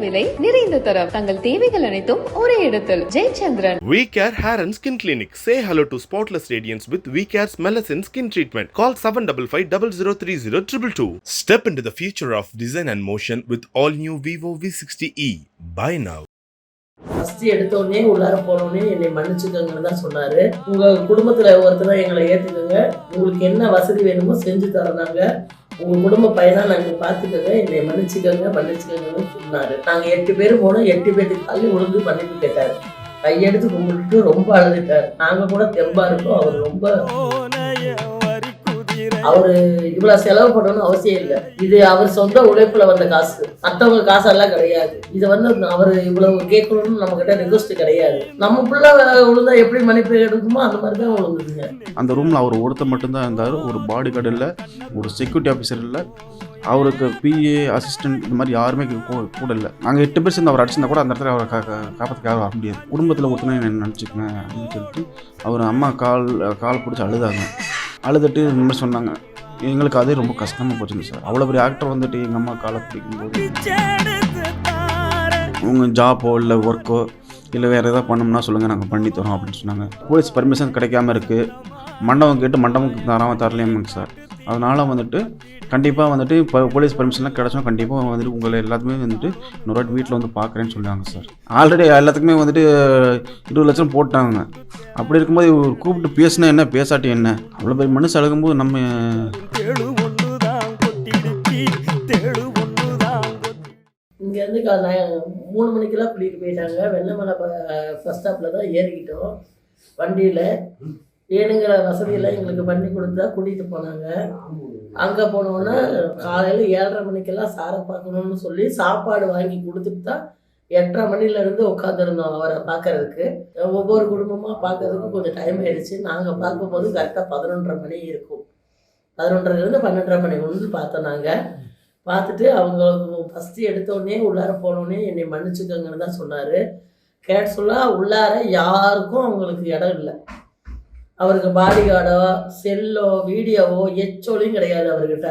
விலை நிறைந்த தரம் தங்கள் தேவைகள் அனைத்தும் ஒரே இடத்தில் Jayachandran We Care Hair and Skin Clinic. Say hello to spotless radiance with We Care's Melasine Skin Treatment. Call 755 Step into the future of design and motion with all new Vivo V60e. Buy now. First எடுத்தோடனே உள்ளார போனோடனே என்னை மன்னிச்சுக்கோங்கன்னு தான் சொன்னாரு உங்க குடும்பத்துல ஒருத்தர் எங்களை ஏத்துக்கோங்க உங்களுக்கு என்ன வசதி வேணுமோ செஞ்சு தரோம் உங்கள் குடும்ப பையனாக நாங்கள் பார்த்துக்கோங்க என்னை மன்னிச்சுக்கோங்க மன்னிச்சுக்கோங்கன்னு சொன்னார். நாங்கள் எட்டு பேர் போனோம் எட்டு பேருக்கு தள்ளி விழுந்து மன்னிப்பு கேட்டார் கையெடுத்து கும்பிட்டுட்டு ரொம்ப அழுதுட்டார். நாங்கள் கூட தெம்பாக இருக்கோம் அவர் ரொம்ப அவரு இவ்வளவு செலவு பண்ணணும்னு அவசியம் இல்லை. இது அவர் சொந்த உழைப்புல வந்த காசு. மத்தவங்க காசெல்லாம் கிடையாது. இது வந்து அவர் இவ்வளவு கேட்கணும்னு நம்ம கிட்ட ரிக்வஸ்ட் கிடையாது. நம்ம புள்ள விழுந்தா எப்படி மன்னிப்பு எடுக்குமோ அந்த மாதிரி தான் விழுந்துதுங்க அந்த ரூமில் அவர் ஒருத்தர் மட்டும்தான் இருந்தார். ஒரு பாடி கார்டு இல்லை ஒரு செக்யூரிட்டி ஆஃபீஸர் இல்லை. அவருக்கு பிஏ அசிஸ்டன்ட் இந்த மாதிரி யாருமே கூட இல்லை. நாங்கள் எட்டு பேர் சேர்ந்து அவர் அடிச்சிருந்தா கூட அந்த இடத்துல அவரை கா காப்பாற்றுக்க யாரும் வர முடியாது. குடும்பத்தில் ஒருத்தனை என்ன நினச்சிக்கங்க அப்படின்னு சொல்லிட்டு அவர் அம்மா கால் கால் பிடிச்சி அழுதாங்க. அழுதுட்டு இந்த மாதிரி சொன்னாங்க. எங்களுக்கு அதே ரொம்ப கஷ்டமாக போச்சுங்க சார். அவ்வளோ பெரிய ஆக்டர் வந்துட்டு எங்கள் அம்மா காலை பிடிக்கும்போது உங்கள் ஜாப்போ இல்லை ஒர்க்கோ இல்லை வேறு எதாவது பண்ணோம்னா சொல்லுங்கள் நாங்கள் பண்ணி தரோம் அப்படின்னு சொன்னாங்க. போலீஸ் பர்மிஷன் கிடைக்காம இருக்குது மண்டபம் கேட்டு மண்டபம் தராமல் தரலையாமுங்க சார். அதனால் வந்துட்டு கண்டிப்பாக வந்துட்டு இப்போ போலீஸ் பர்மிஷன்லாம் கிடச்சோம் கண்டிப்பாக வந்துட்டு உங்களை எல்லாத்துக்குமே வந்துட்டு இன்னொரு வாட்டி வீட்டில் வந்து பார்க்குறேன்னு சொல்லிட்டாங்க சார். ஆல்ரெடி எல்லாத்துக்குமே வந்துட்டு இருபது லட்சம் போட்டாங்க. அப்படி இருக்கும்போது இவர் கூப்பிட்டு பேசினா என்ன? பேசாட்டி என்ன? அவ்வளோ பெரிய மனுஷன் அழுகும்போது நம்ம இங்க இருந்து கா- நான் மூணு மணிக்கெல்லாம் கூட்டிட்டு போயிட்டாங்க. வெண்ணமலை பஸ் ஸ்டாப்ல தான் ஏறிக்கிட்டோம். வண்டியில வேணுங்கிற வசதியெல்லாம் எங்களுக்கு பண்ணி கொடுத்தா கூட்டிகிட்டு போனாங்க. அங்கே போனோன்னா காலையில் ஏழரை மணிக்கெல்லாம் சாரை பார்க்கணும்னு சொல்லி சாப்பாடு வாங்கி கொடுத்துட்டு தான் எட்டரை மணிலேருந்து உட்காந்துருந்தோம் அவரை பார்க்கறதுக்கு. ஒவ்வொரு குடும்பமாக பார்க்கறதுக்கு கொஞ்சம் டைம் ஆயிடுச்சு. நாங்கள் பார்க்கும்போது கரெக்டாக பதினொன்றரை மணி இருக்கும். பதினொன்றரைலேருந்து பன்னெண்டரை மணி வந்து பார்த்தோம் நாங்கள் பார்த்துட்டு அவங்க ஃபஸ்ட்டு எடுத்தோடனே உள்ளார போனோடனே என்னை மன்னிச்சுக்கோங்கன்னு தான் சொன்னார். கேட்டு சொல்ல உள்ளார யாருக்கும் அவங்களுக்கு இடம் இல்லை. அவருக்கு பாடி கார்டோ செல்லோ வீடியோவோ எச்சோலையும் கிடையாது அவர்கிட்ட.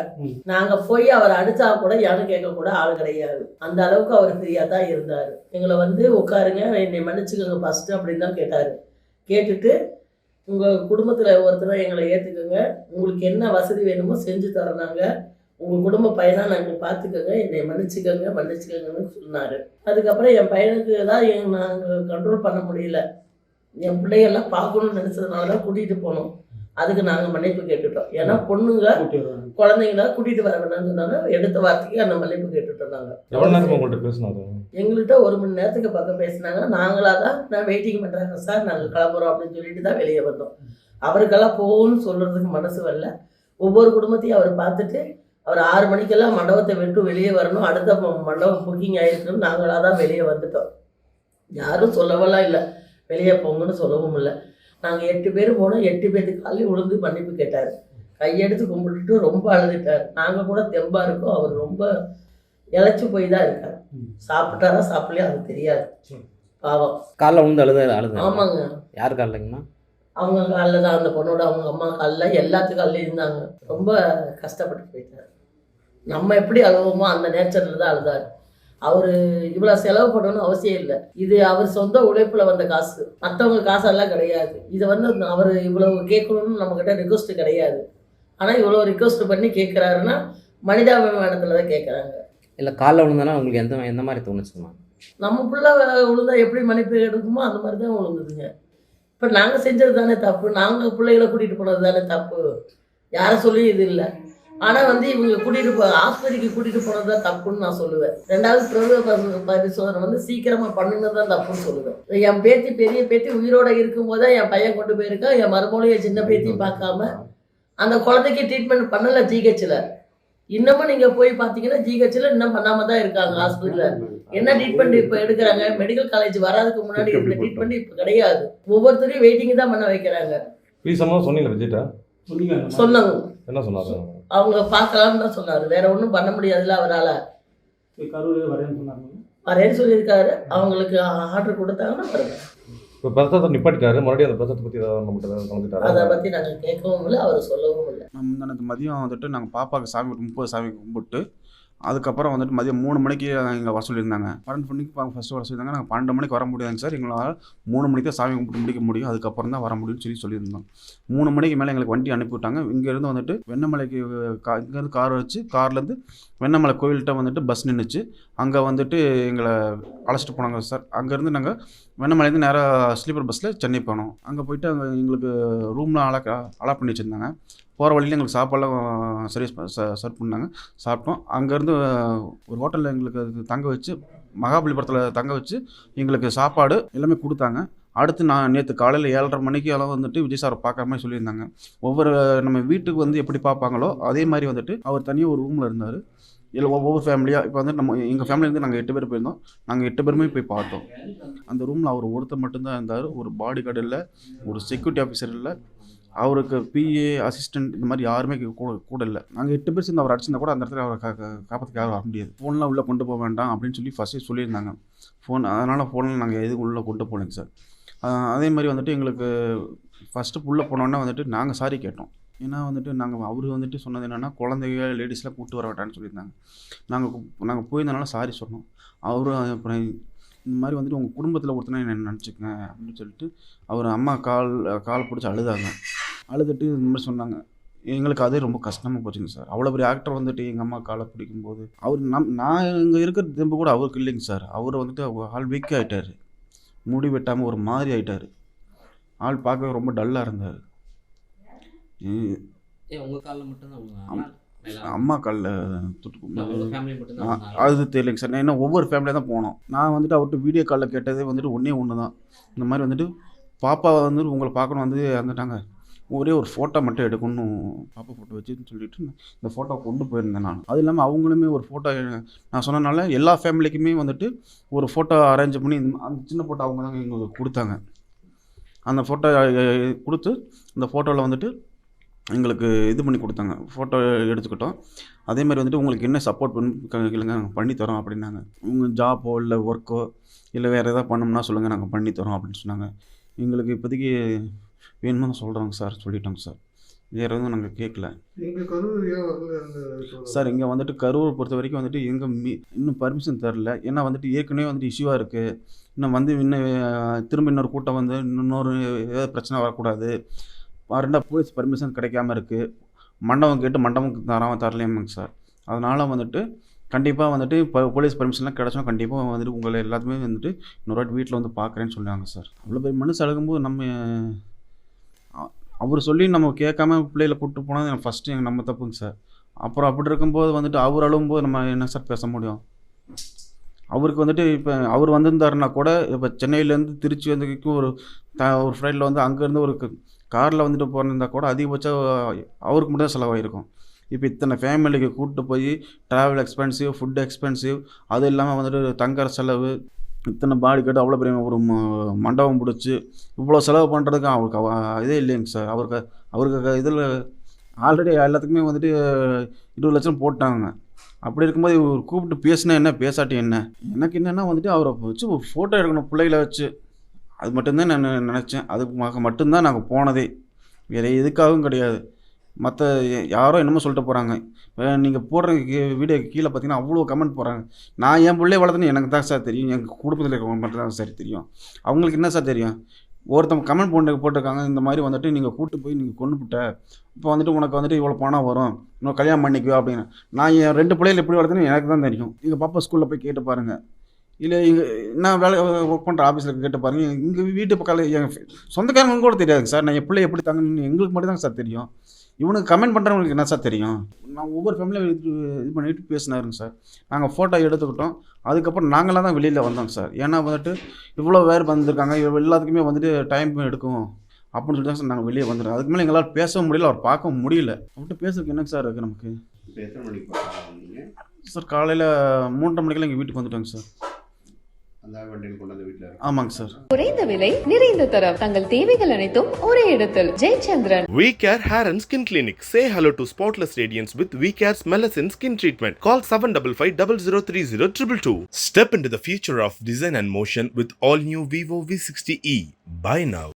நாங்கள் போய் அவர் அடித்தா கூட யாரும் கேட்க கூட ஆள் கிடையாது. அந்த அளவுக்கு அவர் ஃப்ரீயாக தான் இருந்தார். எங்களை வந்து உட்காருங்க என்னை மன்னிச்சுக்கோங்க ஃபஸ்ட்டு அப்படின்னு தான் கேட்டார். கேட்டுட்டு உங்கள் குடும்பத்தில் ஒருத்தர் எங்களை ஏற்றுக்கோங்க உங்களுக்கு என்ன வசதி வேணுமோ செஞ்சு தரோம் நாங்கள் உங்கள் குடும்ப பையனா நாங்கள் பார்த்துக்கோங்க என்னை மன்னிச்சுக்கோங்க மன்னிச்சுக்கோங்கன்னு சொன்னார். அதுக்கப்புறம் என் பையனுக்கு தான் நாங்கள் கண்ட்ரோல் பண்ண முடியல. என் பிள்ளையெல்லாம் பார்க்கணும்னு நினச்சதுனால தான் கூட்டிகிட்டு போனோம். அதுக்கு நாங்கள் மன்னிப்பு கேட்டுட்டோம். ஏன்னா பொண்ணுங்க குழந்தைங்கள கூட்டிகிட்டு வர வேணாம்னு சொன்னாங்க. எடுத்த வார்த்தைக்கு அந்த மன்னிப்பு கேட்டுட்டோம் நாங்கள் எங்கள்கிட்ட ஒரு மணி நேரத்துக்கு பக்கம் பேசினாங்க நாங்களாக தான் நான் வெயிட்டிங் பண்ணுறாங்க சார் நாங்கள் கிளம்புறோம் அப்படின்னு சொல்லிட்டு தான் வெளியே வந்தோம். அவருக்கெல்லாம் போகணும்னு சொல்கிறதுக்கு மனசு வரல. ஒவ்வொரு குடும்பத்தையும் அவர் பார்த்துட்டு அவர் ஆறு மணிக்கெல்லாம் மண்டபத்தை விட்டு வெளியே வரணும். அடுத்த மண்டபம் புக்கிங் ஆயிருக்குன்னு நாங்களாக தான் வெளியே வந்துட்டோம். யாரும் சொல்லவெல்லாம் இல்லை. வெளியே போங்கன்னு சொல்லவும் இல்லை. நாங்கள் எட்டு பேர் போனோம். எட்டு பேருக்கு காலி விழுந்து மன்னிப்பு கேட்டார். கையெடுத்து கும்பிட்டுட்டு ரொம்ப அழுதுட்டார். நாங்கள் கூட தெம்பா இருக்கோம். அவர் ரொம்ப இழைச்சி போய் தான் இருக்கார். சாப்பிட்டாரா சாப்பிடலையா அது தெரியாது. பாவம். காலைல விழுந்து அழுத அழுது. ஆமாங்க. யார் காலைலங்கண்ணா அவங்க காலில் தான். அந்த பொண்ணோட அவங்க அம்மா காலில் எல்லாத்து காலில் இருந்தாங்க. ரொம்ப கஷ்டப்பட்டு போயிட்டார். நம்ம எப்படி அழுவோமோ அந்த நேச்சரில் தான் அழுதார். அவர் இவ்வளோ செலவு பண்ணணும்னு அவசியம் இல்லை. இது அவர் சொந்த உழைப்புல வந்த காசு. மற்றவங்க காசெல்லாம் கிடையாது. இது வந்து அவர் இவ்வளவு கேட்கணும்னு நம்மக்கிட்ட ரிக்வஸ்ட் கிடையாது. ஆனால் இவ்வளோ ரிக்வஸ்ட் பண்ணி கேட்குறாருன்னா மனிதாபிமானத்தில் தான் கேட்குறாங்க. இல்லை காலைல விழுந்தானா உங்களுக்கு எந்த எந்த மாதிரி தோணுச்சுங்கண்ணா நம்ம புள்ள விழுந்தா எப்படி மன்னிப்பு எடுக்குமோ அந்த மாதிரி தான் விழுந்துதுங்க. இப்போ நாங்கள் செஞ்சது தானே தப்பு. நாங்கள் பிள்ளைகளை கூட்டிகிட்டு போனது தானே தப்பு. யாரை சொல்லி இது இல்லை. ஆனால் வந்து இவங்க கூட்டிகிட்டு போ ஆஸ்பத்திரிக்கு கூட்டிகிட்டு போனது தான் தப்புன்னு நான் சொல்லுவேன். ரெண்டாவது பிரபு பரி- பரிசோதனை வந்து சீக்கிரமாக பண்ணுனது தான் தப்புன்னு சொல்லுவேன். என் பேத்தி பெரிய பேத்தி உயிரோட இருக்கும்போது தான் என் பையன் கொண்டு போயிருக்கா என் மருமொழியை சின்ன பேத்தியும் பார்க்காம அந்த குழந்தைக்கு ட்ரீட்மெண்ட் பண்ணல ஜிஹெச்சில் இன்னமும் நீங்கள் போய் பார்த்தீங்கன்னா ஜிஹெச்சில் இன்னும் பண்ணாம தான் இருக்காங்க ஹாஸ்பிட்டலில் என்ன ட்ரீட்மெண்ட் இப்போ எடுக்கிறாங்க? மெடிக்கல் காலேஜ் வராதுக்கு முன்னாடி இருந்த ட்ரீட்மெண்ட் இப்போ கிடையாது. ஒவ்வொருத்தரையும் வெயிட்டிங் தான் பண்ண வைக்கிறாங்க. விஜய்ட்டா சொன்னாங்க. என்ன சொன்னாரு? அவங்க பார்க்கலாம்னு தான் சொன்னாரு. வேற ஒன்றும் பண்ண முடியாதுல்ல அவரால். வரேன்னு சொல்லியிருக்காரு. அவங்களுக்கு ஆர்டர் கொடுத்தாங்கன்னா வருவேன் இப்போ பிரசாதத்தை நிப்பாட்டிட்டாரு. மறுபடியும் அந்த பிரசாதத்தை பற்றி ஏதாவது நம்மகிட்ட அதை பற்றி நாங்கள் கேட்கவும் இல்லை அவர் சொல்லவும் இல்லை. முந்தானத்து மதியம் வந்துட்டு நாங்கள் பாப்பாவுக்கு சாமி கும்பிட்டு முப்பது சாமி கும்பிட்டு அதுக்கப்புறம் வந்துட்டு மதியம் மூணு மணிக்கு எங்களை வர சொல்லியிருந்தாங்க. பன்னெண்டு மணிக்கு ஃபஸ்ட்டு வர சொல்லியிருந்தாங்க. நாங்கள் பன்னெண்டு மணிக்கு வர முடியாதுங்க சார். எங்களால் மூணு மணிக்கு தான் சாமி கும்பிட்டு முடிக்க முடியும். அதுக்கப்புறம் தான் வர முடியும்னு சொல்லி சொல்லியிருந்தோம். மூணு மணிக்கு மேலே எங்களுக்கு வண்டி அனுப்பிவிட்டாங்க. இங்கேருந்து வந்துட்டு வெண்ணமலைக்கு கா இங்கேருந்து கார் வச்சு கார்லேருந்து வெண்ணமலை கோயில்கிட்ட வந்துட்டு பஸ் நின்றுச்சு அங்கே வந்துட்டு எங்களை அழைச்சிட்டு போனாங்க சார். அங்கேருந்து நாங்கள் வெண்ணமலைலேருந்து நேராக ஸ்லீப்பர் பஸ்ஸில் சென்னை போனோம். அங்கே போயிட்டு அங்கே எங்களுக்கு ரூம்லாம் அலா அலாட் பண்ணி வச்சுருந்தாங்க. போகிற வழியில் எங்களுக்கு சாப்பாடெல்லாம் சர்வீஸ் சர்வ் பண்ணாங்க. சாப்பிட்டோம். அங்கேருந்து ஒரு ஹோட்டலில் எங்களுக்கு அது தங்க வச்சு மகாபலிபுரத்தில் தங்க வச்சு எங்களுக்கு சாப்பாடு எல்லாமே கொடுத்தாங்க. அடுத்து நான் நேற்று காலையில் ஏழரை மணிக்கு எல்லாம் வந்துட்டு விஜய் சாரை பார்க்குற மாதிரி சொல்லியிருந்தாங்க. ஒவ்வொரு நம்ம வீட்டுக்கு வந்து எப்படி பார்ப்பாங்களோ அதே மாதிரி வந்துட்டு அவர் தனியாக ஒரு ரூமில் இருந்தார். இல்லை ஒவ்வொரு ஃபேமிலியாக இப்போ வந்து நம்ம எங்கள் ஃபேமிலியிலேருந்து நாங்கள் எட்டு பேர் போயிருந்தோம். நாங்கள் எட்டு பேருமே போய் பார்த்தோம். அந்த ரூமில் அவர் ஒருத்தர் மட்டும்தான் இருந்தார். ஒரு பாடி கார்டு இல்லை ஒரு செக்யூரிட்டி ஆஃபீஸர் இல்லை அவருக்கு பிஏ அசிஸ்டன்ட் இந்த மாதிரி யாருமே கூட கூட இல்லை. நாங்கள் எட்டு பேர் சேர்ந்து அவர் அடிச்சிருந்தா கூட அந்த இடத்துல அவரை கா வர முடியாது. ஃபோன்லாம் உள்ளே கொண்டு போக வேண்டாம் அப்படின்னு சொல்லி ஃபஸ்ட்டே சொல்லியிருந்தாங்க. ஃபோன் அதனால் ஃபோனில் நாங்கள் எதுவும் உள்ளே கொண்டு போகலைங்க சார் அதே மாதிரி வந்துட்டு எங்களுக்கு ஃபஸ்ட்டு உள்ளே போனோன்னே வந்துட்டு நாங்கள் சாரி கேட்டோம். ஏன்னா வந்துட்டு நாங்கள் அவர் வந்துட்டு சொன்னது என்னென்னா குழந்தைங்க லேடிஸ்லாம் கூப்பிட்டு வர வேண்டாம்னு சொல்லியிருந்தாங்க. நாங்கள் நாங்கள் போயிருந்தனால சாரி சொன்னோம். அவரும் அப்புறம் இந்த மாதிரி வந்துட்டு உங்கள் குடும்பத்தில் ஒருத்தனை என்ன நினச்சிக்கங்க அப்படின்னு சொல்லிட்டு அவர் அம்மா கால் கால் பிடிச்சி அழுதாங்க. அழுதுட்டு இந்த மாதிரி சொன்னாங்க. எங்களுக்கு அதே ரொம்ப கஷ்டமாக போச்சுங்க சார். அவ்வளோ பெரிய ஆக்டர் வந்துட்டு எங்கள் அம்மா காலை பிடிக்கும்போது அவர் நம் நான் இங்கே இருக்கிற தெம்பு கூட அவருக்கு இல்லைங்க சார். அவர் வந்துட்டு ஆள் வீக் ஆகிட்டார் முடி வெட்டாமல் ஒரு மாதிரி ஆயிட்டார். ஆள் பார்க்கவே ரொம்ப டல்லாக இருந்தார். அம்மா காலில் துட்டு அது தெரியலைங்க சார். நான் என்ன ஒவ்வொரு ஃபேமிலியாக தான் போனோம். நான் வந்துட்டு அவர்கிட்ட வீடியோ காலில் கேட்டதே வந்துட்டு ஒன்றே ஒன்று தான் இந்த மாதிரி வந்துட்டு பாப்பா வந்துட்டு உங்களை பார்க்கணும் வந்து வந்துட்டாங்க ஒரே ஒரு ஃபோட்டோ மட்டும் எடுக்கணும் பாப்பா ஃபோட்டோ வச்சுன்னு சொல்லிட்டு இந்த ஃபோட்டோ கொண்டு போயிருந்தேன் நான். அது இல்லாமல் அவங்களுமே ஒரு ஃபோட்டோ நான் சொன்னனால எல்லா ஃபேமிலிக்குமே வந்துட்டு ஒரு ஃபோட்டோ அரேஞ்ச் பண்ணி இந்த- அந்த சின்ன ஃபோட்டோ அவங்க தான் எங்களுக்கு கொடுத்தாங்க. அந்த ஃபோட்டோ கொடுத்து அந்த ஃபோட்டோவில் வந்துட்டு எங்களுக்கு இது பண்ணி கொடுத்தாங்க. ஃபோட்டோ எடுத்துக்கிட்டோம். அதே மாதிரி வந்துட்டு உங்களுக்கு என்ன சப்போர்ட் பண்ணி இல்லைங்க நாங்கள் பண்ணித்தரோம் அப்படின்னாங்க. உங்கள் ஜாப்போ இல்லை ஒர்க்கோ இல்லை வேறு எதாவது பண்ணோம்னா சொல்லுங்கள் நாங்கள் பண்ணித்தரோம் அப்படின்னு சொன்னாங்க. எங்களுக்கு இப்போதைக்கு வேணுமா சொல்கிறோங்க சார் சொல்லிட்டோங்க சார். வேறு எதுவும் நாங்கள் கேட்கல சார் இங்கே வந்துட்டு கரூர் பொறுத்த வரைக்கும் வந்துட்டு எங்கே மீ இன்னும் பர்மிஷன் தரல. ஏன்னா வந்துட்டு ஏற்கனவே வந்துட்டு இஷ்யூவாக இருக்குது இன்னும் வந்து இன்னும் திரும்ப இன்னொரு கூட்டம் வந்து இன்னொரு ஏதாவது பிரச்சனை வரக்கூடாது. ரெண்டா போலீஸ் பர்மிஷன் கிடைக்காம இருக்குது மண்டபம் கேட்டு மண்டபம் தராம தரலையாமாங்க சார். அதனால் வந்துட்டு கண்டிப்பாக வந்துட்டு இப்போ போலீஸ் பர்மிஷன்லாம் கிடச்சோம் கண்டிப்பாக வந்துட்டு உங்களை எல்லாத்துமே வந்துட்டு இன்னொரு வாட்டி வீட்டில் வந்து பார்க்குறேன்னு சொல்லுவாங்க சார். அவ்வளோ பெரிய மனசு அழுகும்போது நம்ம அவர் சொல்லி நம்ம கேட்காம பிள்ளைகளை கூப்பிட்டு போனது ஃபஸ்ட்டு எங்கள் நம்ம தப்புங்க சார் அப்புறம் அப்படி இருக்கும்போது வந்துட்டு அவர் அழும்போது நம்ம என்ன சார் பேச முடியும்? அவருக்கு வந்துட்டு இப்போ அவர் வந்திருந்தாருன்னா கூட இப்போ சென்னையிலேருந்து திருச்சி வந்ததுக்கு ஒரு த ஒரு ஃப்ளைட்டில் வந்து அங்கேருந்து ஒரு காரில் வந்துட்டு போயிருந்தா கூட அதிகபட்சம் அவருக்கு மட்டும் தான் செலவாயிருக்கும். இப்போ இத்தனை ஃபேமிலிக்கு கூப்பிட்டு போய் ட்ராவல் எக்ஸ்பென்சிவ் ஃபுட் எக்ஸ்பென்சிவ் அது இல்லாமல் வந்துட்டு தங்குற செலவு இத்தனை பாடி கட்டு அவ்வளோ பெரிய ஒரு மண்டபம் பிடிச்சி இவ்வளோ செலவு பண்ணுறதுக்கு அவருக்கு இதே இல்லைங்க சார். அவருக்கு அவருக்கு இதில் ஆல்ரெடி எல்லாத்துக்குமே வந்துட்டு இருபது லட்சம் போட்டாங்க. அப்படி இருக்கும்போது இவர் கூப்பிட்டு பேசினா என்ன பேசாட்டி என்ன? எனக்கு என்னென்னா வந்துட்டு அவரை வச்சு ஒரு ஃபோட்டோ எடுக்கணும் பிள்ளைகளை வச்சு. அது மட்டும்தான் நான் நினச்சேன். அதுக்கு மட்டும்தான் நாங்கள் போனதே. வேறு எதுக்காகவும் கிடையாது. மற்ற யாரோ என்னமோ சொல்லிட்டு போகிறாங்க நீங்கள் போடுற வீடியோ கீழே பார்த்தீங்கன்னா அவ்வளோ கமெண்ட் போடுறாங்க. நான் என் பிள்ளைய வளர்த்துன்னு எனக்கு தான் சார் தெரியும். எங்கள் குடும்பத்தில் இருக்கவங்க மட்டும் தான் சார் தெரியும். அவங்களுக்கு என்ன சார் தெரியும்? ஒருத்தவங்க கமெண்ட் போட்டு போட்டிருக்காங்க. இந்த மாதிரி வந்துட்டு நீங்கள் கூட்டு போய் நீங்கள் கொண்டு விட்ட இப்போ வந்துட்டு உனக்கு வந்துட்டு இவ்வளோ பணம் வரும். இன்னும் கல்யாணம் பண்ணிக்குவோ அப்படின்னு. நான் என் ரெண்டு பிள்ளைகள் எப்படி வளர்த்துன்னு எனக்கு தான் தெரியும். எங்கள் பாப்பா ஸ்கூலில் போய் கேட்டு பாருங்கள் இல்லை இங்கே நான் வேலை ஒர்க் பண்ணுற ஆஃபீஸில் கேட்டு பாருங்கள் எங்கள் வீட்டு பக்கத்தில் எங்கள் சொந்தக்காரங்க கூட தெரியாதுங்க சார். நான் என் பிள்ளை எப்படி தாங்கன்னு எங்களுக்கு மட்டும் தான் சார் தெரியும். இவனுக்கு கமெண்ட் பண்ணுறவங்களுக்கு என்ன சார் தெரியும்? நான் ஒவ்வொரு ஃபேமிலியும் இது இது பண்ணிட்டு பேசினாருங்க சார். நாங்கள் ஃபோட்டோ எடுத்துக்கிட்டோம். அதுக்கப்புறம் நாங்களாம் தான் வெளியில் வந்தோம் சார். ஏன்னா வந்துட்டு இவ்வளோ பேர் வந்திருக்காங்க. எல்லாத்துக்குமே வந்துட்டு டைம் எடுக்கும் அப்படின்னு சொல்லி தான் சார் நாங்கள் வெளியே வந்துடுறோம் அதுக்கு மேலே எங்களால் பேச முடியல. அவர் பார்க்க முடியல. அவர்கிட்ட பேசுறதுக்கு என்னங்க சார் இருக்குது நமக்கு? வந்தீங்க. சார் காலையில் மூன்றரை மணிக்கெல்லாம் எங்கள் வீட்டுக்கு வந்துட்டோங்க சார் அந்த வண்டியில் கொண்டு வந்து வீட்டில் ஆமாங்க சார் குறைந்த விலை நிறைந்த தரம் தங்கள் தேவைகள் அனைத்தும் ஒரே இடத்தில் Jayachandran We Care Hair and Skin Clinic. Say hello to spotless radiance with We Care's Melasine Skin Treatment. Call 755 Step into the future of design and motion with all new Vivo V60e. Buy now.